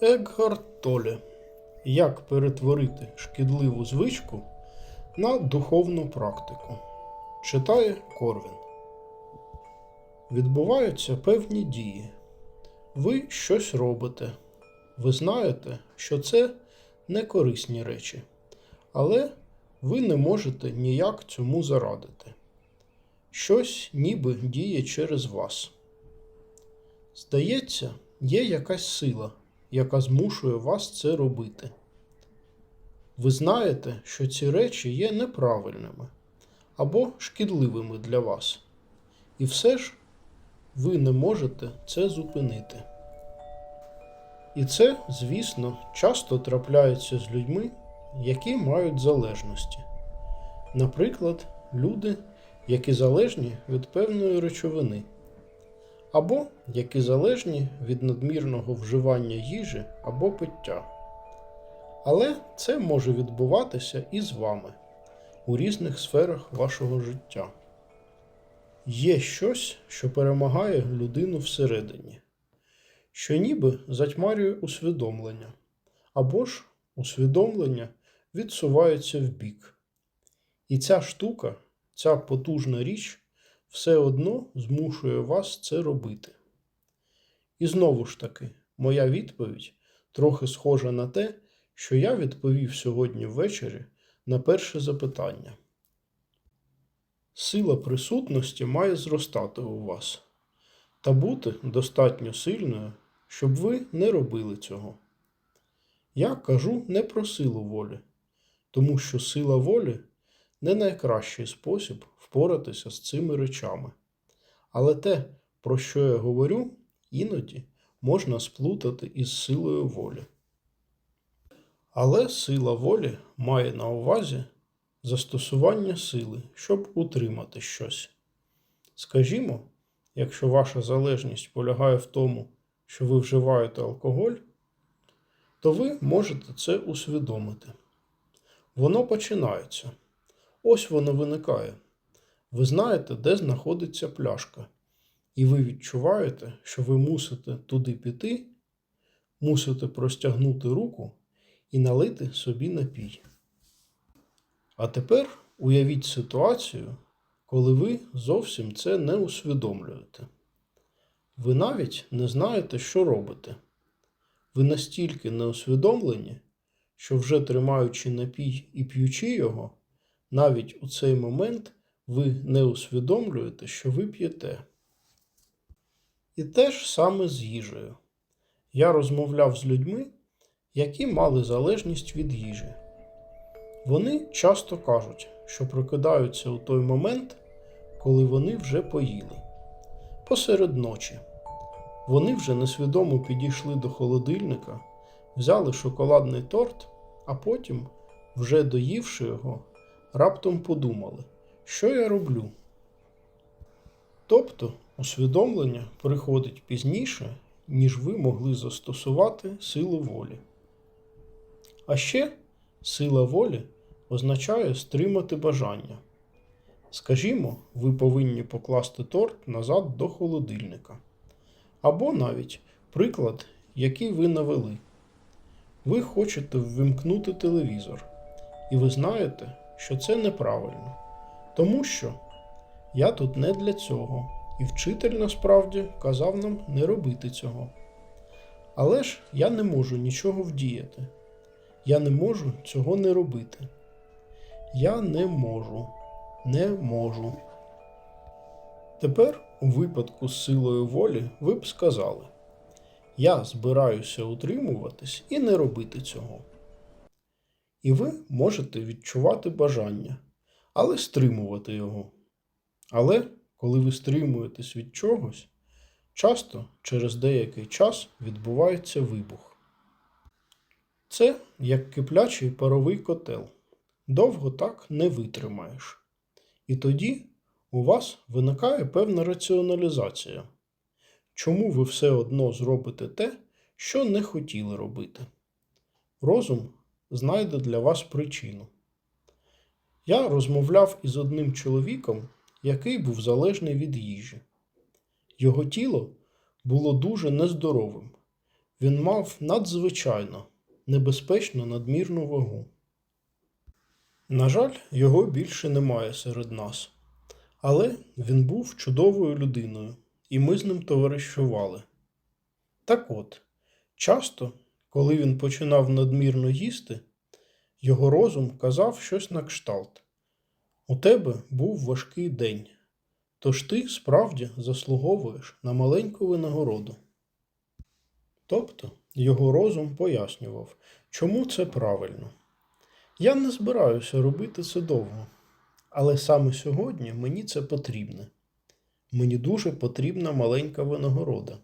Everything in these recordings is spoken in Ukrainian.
Екгард Толе. Як перетворити шкідливу звичку на духовну практику. Читає Корвін. Відбуваються певні дії. Ви щось робите. Ви знаєте, що це не корисні речі, але ви не можете ніяк цьому зарадити. Щось ніби діє через вас. Здається, є якась сила, яка змушує вас це робити. Ви знаєте, що ці речі є неправильними або шкідливими для вас. І все ж ви не можете це зупинити. І це, звісно, часто трапляється з людьми, які мають залежності. Наприклад, люди, які залежні від певної речовини, або які залежні від надмірного вживання їжі або пиття. Але це може відбуватися і з вами у різних сферах вашого життя. Є щось, що перемагає людину всередині, що ніби затьмарює усвідомлення, або ж усвідомлення відсувається вбік. І ця штука, ця потужна річ все одно змушує вас це робити. І знову ж таки, моя відповідь трохи схожа на те, що я відповів сьогодні ввечері на перше запитання. Сила присутності має зростати у вас та бути достатньо сильною, щоб ви не робили цього. Я кажу не про силу волі, тому що сила волі не найкращий спосіб впоратися з цими речами. Але те, про що я говорю, іноді можна сплутати із силою волі. Але сила волі має на увазі застосування сили, щоб утримати щось. Скажімо, якщо ваша залежність полягає в тому, що ви вживаєте алкоголь, то ви можете це усвідомити. Воно починається. Ось воно виникає. Ви знаєте, де знаходиться пляшка, і ви відчуваєте, що ви мусите туди піти, мусите простягнути руку і налити собі напій. А тепер уявіть ситуацію, коли ви зовсім це не усвідомлюєте. Ви навіть не знаєте, що робите. Ви настільки не усвідомлені, що вже тримаючи напій і п'ючи його, навіть у цей момент ви не усвідомлюєте, що ви п'єте. І те ж саме з їжею. Я розмовляв з людьми, які мали залежність від їжі. Вони часто кажуть, що прокидаються у той момент, коли вони вже поїли. Посеред ночі. Вони вже несвідомо підійшли до холодильника, взяли шоколадний торт, а потім, вже доївши його, раптом подумали, що я роблю. Тобто усвідомлення приходить пізніше, ніж ви могли застосувати силу волі. А ще сила волі означає стримати бажання. Скажімо, ви повинні покласти торт назад до холодильника. Або навіть приклад, який ви навели. Ви хочете ввімкнути телевізор, і ви знаєте, що це неправильно. Тому що я тут не для цього, і вчитель насправді казав нам не робити цього. Але ж я не можу нічого вдіяти. Я не можу цього не робити. Я не можу, не можу. Тепер, у випадку з силою волі, ви б сказали: Я збираюся утримуватись і не робити цього. І ви можете відчувати бажання, але стримувати його. Але коли ви стримуєтесь від чогось, часто через деякий час відбувається вибух. Це як киплячий паровий котел. Довго так не витримаєш. І тоді у вас виникає певна раціоналізація. Чому ви все одно зробите те, що не хотіли робити? Розум знайде для вас причину. Я розмовляв із одним чоловіком, який був залежний від їжі. Його тіло було дуже нездоровим. він мав надзвичайно небезпечно надмірну вагу. На жаль, його більше немає серед нас. Але він був чудовою людиною, і ми з ним товаришували. Так от, часто, коли він починав надмірно їсти, його розум казав щось на кшталт. У тебе був важкий день, тож ти справді заслуговуєш на маленьку винагороду. Тобто його розум пояснював, чому це правильно. Я не збираюся робити це довго, але саме сьогодні мені це потрібне. Мені дуже потрібна маленька винагорода.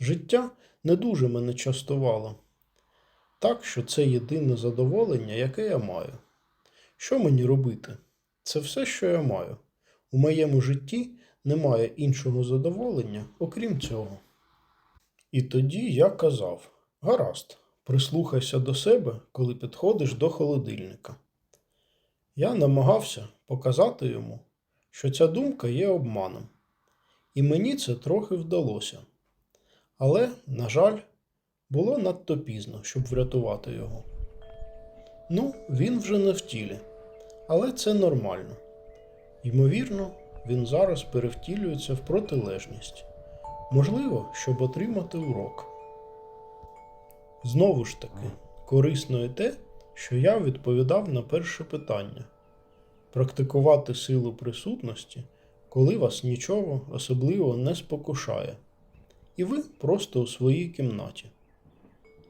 Життя не дуже мене частувало, так що це єдине задоволення, яке я маю. Що мені робити? Це все, що я маю. У моєму житті немає іншого задоволення, окрім цього. І тоді я казав: гаразд, прислухайся до себе, коли підходиш до холодильника. Я намагався показати йому, що ця думка є обманом, і мені це трохи вдалося. Але, на жаль, було надто пізно, щоб врятувати його. Ну, він вже не в тілі, але це нормально. Ймовірно, він зараз перевтілюється в протилежність. Можливо, щоб отримати урок. Знову ж таки, корисно і те, що я відповідав на перше питання практикувати силу присутності, коли вас нічого особливо не спокушає, і ви просто у своїй кімнаті.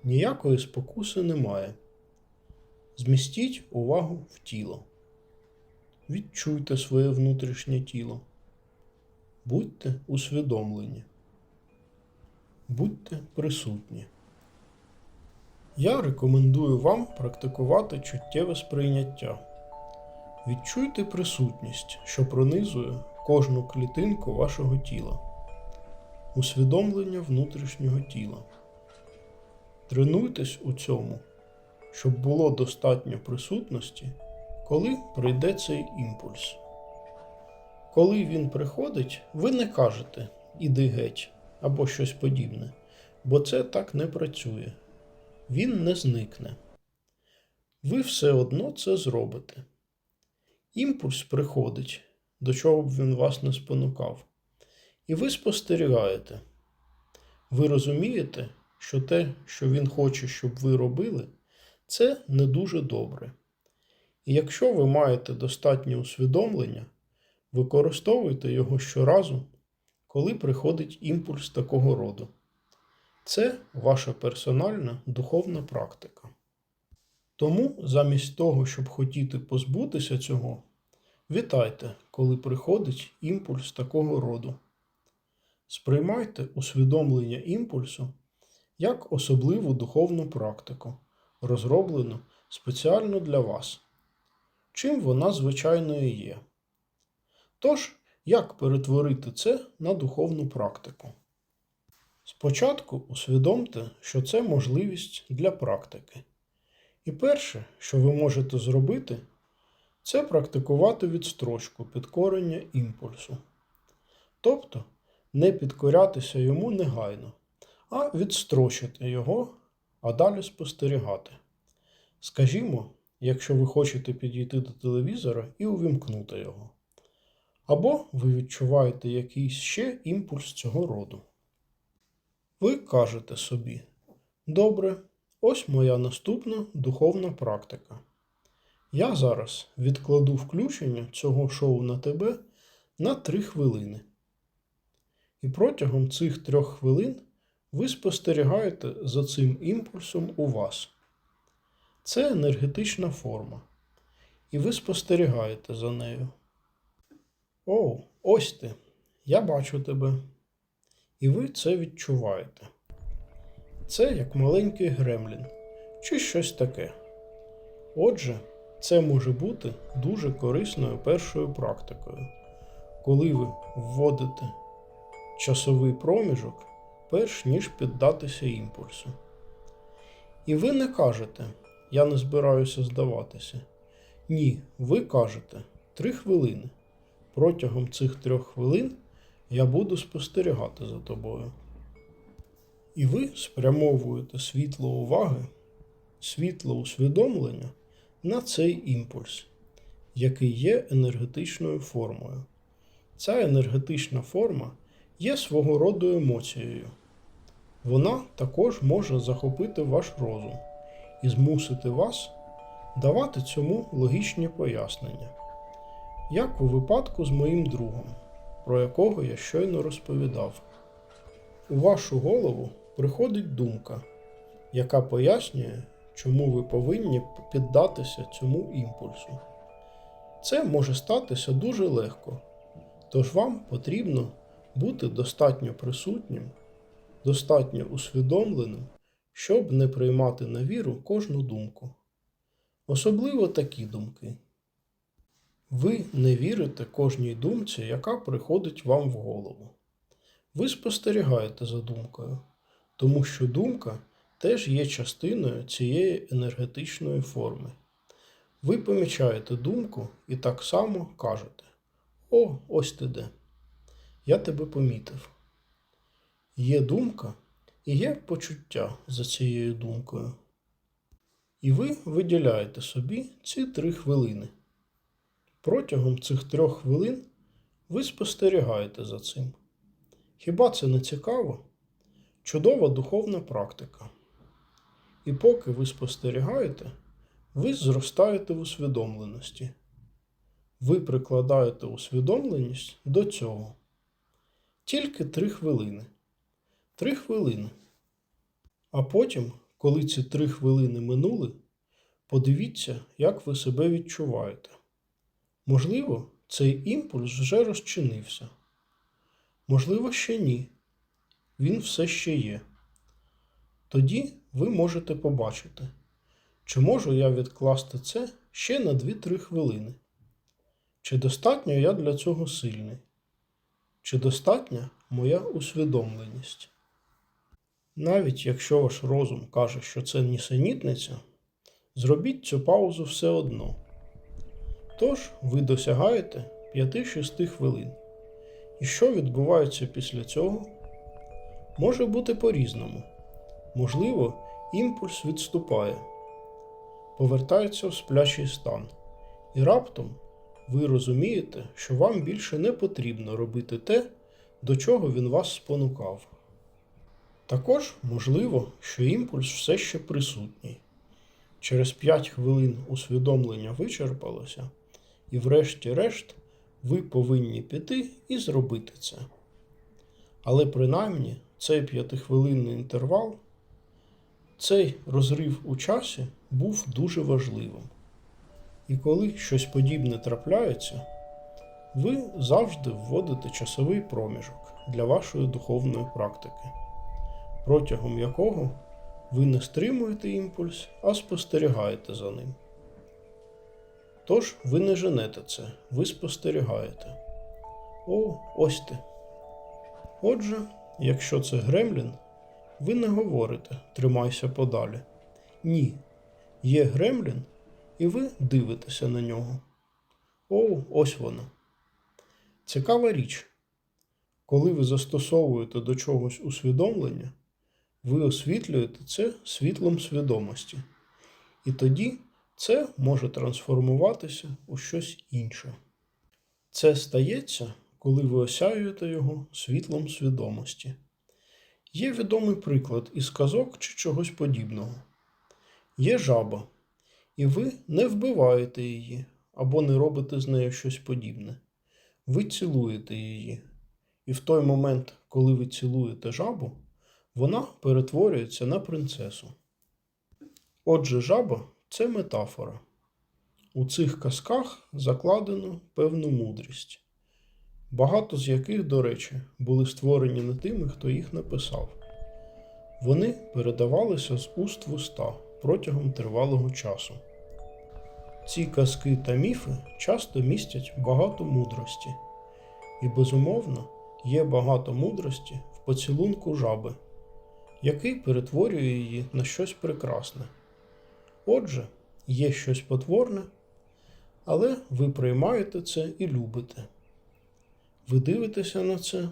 Ніякої спокуси немає. Змістіть увагу в тіло. Відчуйте своє внутрішнє тіло. Будьте усвідомлені. Будьте присутні. Я рекомендую вам практикувати чуттєве сприйняття. Відчуйте присутність, що пронизує кожну клітинку вашого тіла, усвідомлення внутрішнього тіла. Тренуйтесь у цьому, щоб було достатньо присутності, коли прийде цей імпульс. Коли він приходить, ви не кажете іди геть або щось подібне, бо це так не працює. Він не зникне. Ви все одно це зробите. Імпульс приходить, до чого б він вас не спонукав, і ви спостерігаєте. Ви розумієте, що те, що він хоче, щоб ви робили, це не дуже добре. І якщо ви маєте достатнє усвідомлення, використовуйте його щоразу, коли приходить імпульс такого роду. Це ваша персональна духовна практика. Тому, замість того, щоб хотіти позбутися цього, вітайте, коли приходить імпульс такого роду. Сприймайте усвідомлення імпульсу як особливу духовну практику, розроблену спеціально для вас, чим вона звичайно і є. Тож, як перетворити це на духовну практику? Спочатку усвідомте, що це можливість для практики. І перше, що ви можете зробити, це практикувати відстрочку підкорення імпульсу. Тобто не підкорятися йому негайно, а відстрочити його, а далі спостерігати. Скажімо, якщо ви хочете підійти до телевізора і увімкнути його. Або ви відчуваєте якийсь ще імпульс цього роду. Ви кажете собі: Добре, ось моя наступна духовна практика. Я зараз відкладу включення цього шоу на тебе на 3 хвилини. І протягом цих трьох хвилин ви спостерігаєте за цим імпульсом у вас. Це енергетична форма. І ви спостерігаєте за нею. О, ось ти. Я бачу тебе. І ви це відчуваєте. Це як маленький гремлін чи щось таке. Отже, це може бути дуже корисною першою практикою, коли ви вводите часовий проміжок, перш ніж піддатися імпульсу. І ви не кажете, я не збираюся здаватися. Ні, ви кажете три хвилини. Протягом цих трьох хвилин я буду спостерігати за тобою. І ви спрямовуєте світло уваги, світло усвідомлення на цей імпульс, який є енергетичною формою. Ця енергетична форма є свого роду емоцією. Вона також може захопити ваш розум і змусити вас давати цьому логічні пояснення, як у випадку з моїм другом, про якого я щойно розповідав. У вашу голову приходить думка, яка пояснює, чому ви повинні піддатися цьому імпульсу. Це може статися дуже легко, тож вам потрібно бути достатньо присутнім, достатньо усвідомленим, щоб не приймати на віру кожну думку. Особливо такі думки. Ви не вірите кожній думці, яка приходить вам в голову. Ви спостерігаєте за думкою, тому що думка теж є частиною цієї енергетичної форми. Ви помічаєте думку і так само кажете: О, ось ти де. Я тебе помітив. Є думка і є почуття за цією думкою. І ви виділяєте собі ці три хвилини. Протягом цих трьох хвилин ви спостерігаєте за цим. Хіба це не цікаво? Чудова духовна практика. І поки ви спостерігаєте, ви зростаєте в усвідомленості. Ви прикладаєте усвідомленість до цього. Тільки три хвилини. Три хвилини. А потім, коли ці три хвилини минули, подивіться, як ви себе відчуваєте. Можливо, цей імпульс вже розчинився. Можливо, ще ні. Він все ще є. Тоді ви можете побачити, чи можу я відкласти це ще на 2-3 хвилини. Чи достатньо я для цього сильний? Чи достатня моя усвідомленість? Навіть якщо ваш розум каже, що це нісенітниця, зробіть цю паузу все одно. Тож ви досягаєте 5-6 хвилин. І що відбувається після цього? Може бути по-різному. Можливо, імпульс відступає, повертається в сплячий стан. І раптом ви розумієте, що вам більше не потрібно робити те, до чого він вас спонукав. Також можливо, що імпульс все ще присутній. Через 5 хвилин усвідомлення вичерпалося, і врешті-решт ви повинні піти і зробити це. Але принаймні цей п'ятихвилинний інтервал, цей розрив у часі був дуже важливим. І коли щось подібне трапляється, ви завжди вводите часовий проміжок для вашої духовної практики, протягом якого ви не стримуєте імпульс, а спостерігаєте за ним. Тож ви не женете це, ви спостерігаєте. О, ось ти. Отже, якщо це гремлін, ви не говорите тримайся подалі. Ні. Є гремлін, і ви дивитеся на нього. О, ось воно. Цікава річ. Коли ви застосовуєте до чогось усвідомлення, ви освітлюєте це світлом свідомості. І тоді це може трансформуватися у щось інше. Це стається, коли ви осяюєте його світлом свідомості. Є відомий приклад із казок чи чогось подібного. Є жаба, і ви не вбиваєте її або не робите з нею щось подібне. Ви цілуєте її. І в той момент, коли ви цілуєте жабу, вона перетворюється на принцесу. Отже, жаба це метафора. У цих казках закладено певну мудрість, багато з яких, до речі, були створені не тими, хто їх написав. Вони передавалися з уст в уста протягом тривалого часу. Ці казки та міфи часто містять багато мудрості, і, безумовно, є багато мудрості в поцілунку жаби, який перетворює її на щось прекрасне. Отже, є щось потворне, але ви приймаєте це і любите. Ви дивитеся на це,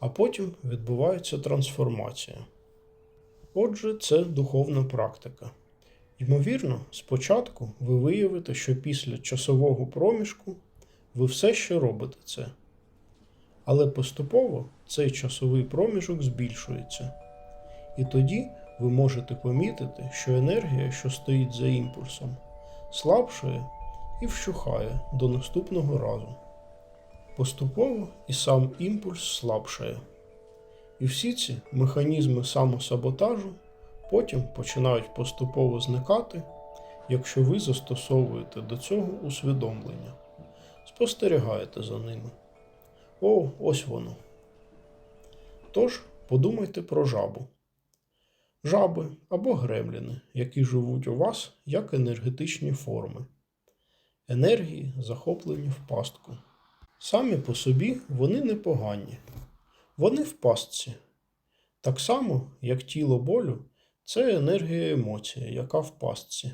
а потім відбувається трансформація. Отже, це духовна практика. Ймовірно, спочатку ви виявите, що після часового проміжку ви все ще робите це. Але поступово цей часовий проміжок збільшується. І тоді ви можете помітити, що енергія, що стоїть за імпульсом, слабшає і вщухає до наступного разу. Поступово і сам імпульс слабшає. І всі ці механізми самосаботажу потім починають поступово зникати, якщо ви застосовуєте до цього усвідомлення, спостерігаєте за ними. О, ось воно. Тож подумайте про жабу. Жаби або гремліни, які живуть у вас як енергетичні форми. Енергії захоплені в пастку. Самі по собі вони непогані. Вони в пастці. Так само, як тіло болю це енергія емоція, яка в пастці.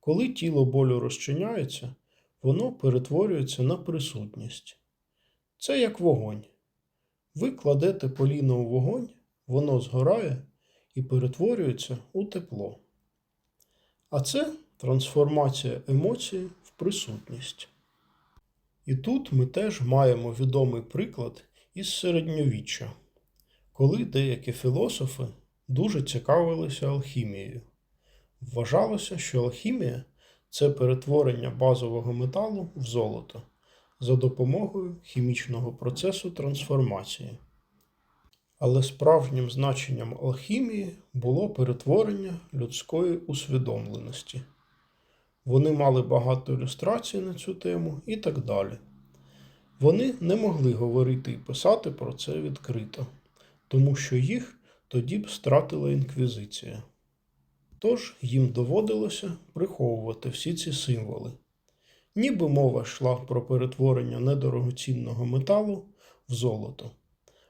Коли тіло болю розчиняється, воно перетворюється на присутність. Це як вогонь. Ви кладете поліно у вогонь, воно згорає і перетворюється у тепло. А це трансформація емоції в присутність. І тут ми теж маємо відомий приклад із середньовіччя, коли деякі філософи дуже цікавилися алхімією. Вважалося, що алхімія це перетворення базового металу в золото за допомогою хімічного процесу трансформації. Але справжнім значенням алхімії було перетворення людської усвідомленості. Вони мали багато ілюстрацій на цю тему і так далі. Вони не могли говорити і писати про це відкрито, тому що їх тоді б стратила інквізиція. Тож їм доводилося приховувати всі ці символи. Ніби мова йшла про перетворення недорогоцінного металу в золото,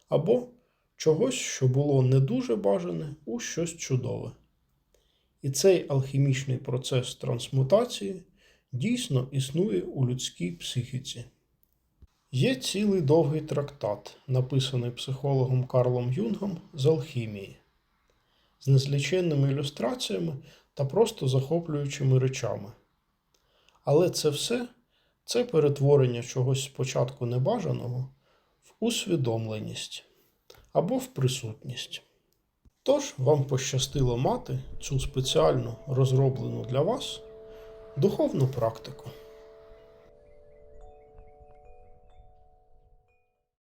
або чогось, що було не дуже бажане, у щось чудове. І цей алхімічний процес трансмутації дійсно існує у людській психіці. Є цілий довгий трактат, написаний психологом Карлом Юнгом з алхімії, з незліченними ілюстраціями та просто захоплюючими речами. Але це все це перетворення чогось спочатку небажаного в усвідомленість або в присутність. Тож вам пощастило мати цю спеціально розроблену для вас духовну практику.